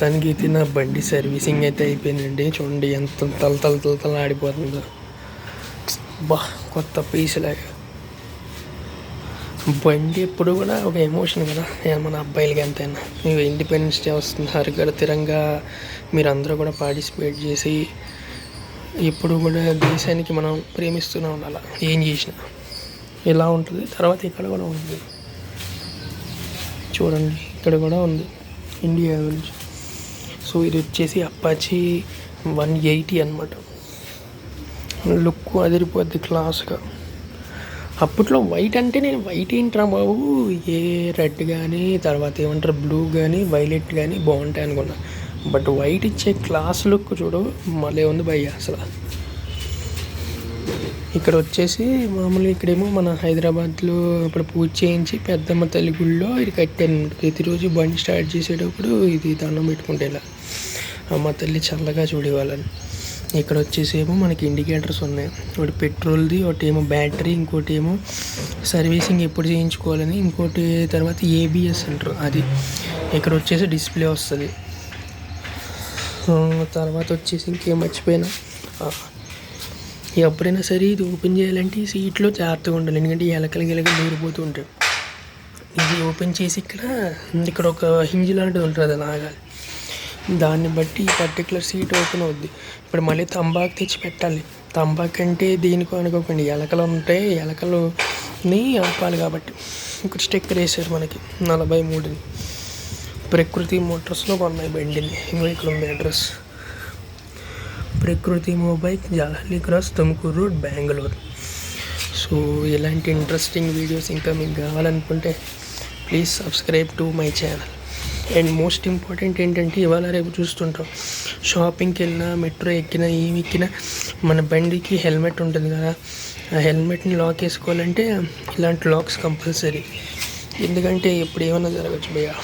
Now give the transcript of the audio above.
మొత్తానికి అయితే నా బండి సర్వీసింగ్ అయితే అయిపోయిందండి. చూడండి ఎంత తల తల తల తల ఆడిపోతుందో. బా కొత్త పీసులాగా బండి ఎప్పుడు కూడా ఒక ఎమోషన్ కదా. ఏ మన అబ్బాయిలకి ఎంతైనా. మీరు ఇండిపెండెన్స్ డే వస్తుంది. హరిగడ తిరంగా మీరందరూ కూడా పార్టిసిపేట్ చేసి ఎప్పుడు కూడా దేశానికి మనం ప్రేమిస్తూనే ఉండాలి. ఏం చేసినా. ఇలా ఉంటుంది. తర్వాత ఇక్కడ కూడా ఉంది. చూడండి. ఇక్కడ కూడా ఉంది. ఇండియా గురించి. సో ఇది వచ్చేసి అప్పాచి వన్ ఎయిటీ అనమాట లుక్ అదిరిపోద్ది క్లాస్గా అప్పట్లో వైట్ అంటే నేను వైట్ ఏంట్రా బాబు? ఏ రెడ్ కానీ తర్వాత ఏమంటారు బ్లూ కానీ వైలెట్ కానీ బాగుంటాయి అనుకున్నా. బట్ వైట్ ఇచ్చే క్లాస్ లుక్ చూడు మళ్ళీ ఉంది భయ్య అసలు. ఇక్కడ వచ్చేసి మామూలుగా ఇక్కడేమో మన హైదరాబాద్లో ఇప్పుడు పూజ చేయించి పెద్దమ్మ తల్లి గుళ్ళో ఇది కట్టాను. ప్రతిరోజు బండి స్టార్ట్ చేసేటప్పుడు ఇది దండం పెట్టుకుంటే ఇలా అమ్మ తల్లి చల్లగా చూడేవాళ్ళని. ఇక్కడ వచ్చేసి ఏమో మనకి ఇండికేటర్స్ ఉన్నాయి. ఒకటి పెట్రోల్ది ఒకటి ఏమో బ్యాటరీ ఇంకోటి ఏమో సర్వీసింగ్ ఎప్పుడు చేయించుకోవాలని ఇంకోటి తర్వాత ఏబిఎస్ అంటారు అది. ఇక్కడ వచ్చేసి డిస్ప్లే వస్తుంది. తర్వాత వచ్చేసి ఇంకేం మర్చిపోయినా. ఎప్పుడైనా సరే ఇది ఓపెన్ చేయాలంటే ఈ సీట్లో జాగ్రత్తగా ఉండాలి. ఎందుకంటే ఎలకలు గిలకలు దూరిపోతూ ఉంటాయి. ఇది ఓపెన్ చేసి ఇక్కడ ఇక్కడ ఒక హింజ్ లాంటిది ఉంటుంది అది ఆగాలి దాన్ని బట్టి ఈ పర్టికులర్ సీట్ ఓపెన్ అవుద్ది. ఇప్పుడు మళ్ళీ తంబాకు తెచ్చి పెట్టాలి. తంబాకు అంటే దేనికో అనుకోకండి. ఎలకలు ఉంటాయి. ఎలకలుని ఆపాలి కాబట్టి. ఇక్కడ స్టిక్కర్ వేసారు మనకి నలభై మూడుని. ప్రకృతి మోటార్స్లో కొన్నాయి బండిని. ఇంకా ఇక్కడ ఉంది అడ్రస్ ప్రకృతి మొబైల్ జాలీ cross Tumkur road Bengaluru. So ఇలాంటి ఇంట్రెస్టింగ్ వీడియోస్ ఇంకా మీకు కావాలనుకుంటే please subscribe to my channel and most important ఏంటంటే ఇవాళ రేపు చూస్తుంటాం. షాపింగ్కి వెళ్ళినా మెట్రో ఎక్కినా ఏమి ఎక్కినా మన బండికి హెల్మెట్ ఉంటుంది కదా. ఆ హెల్మెట్ని లాక్ వేసుకోవాలంటే ఇలాంటి లాక్స్ కంపల్సరీ ఎందుకంటే ఇప్పుడు ఏమైనా జరగచ్చు భయ్యా.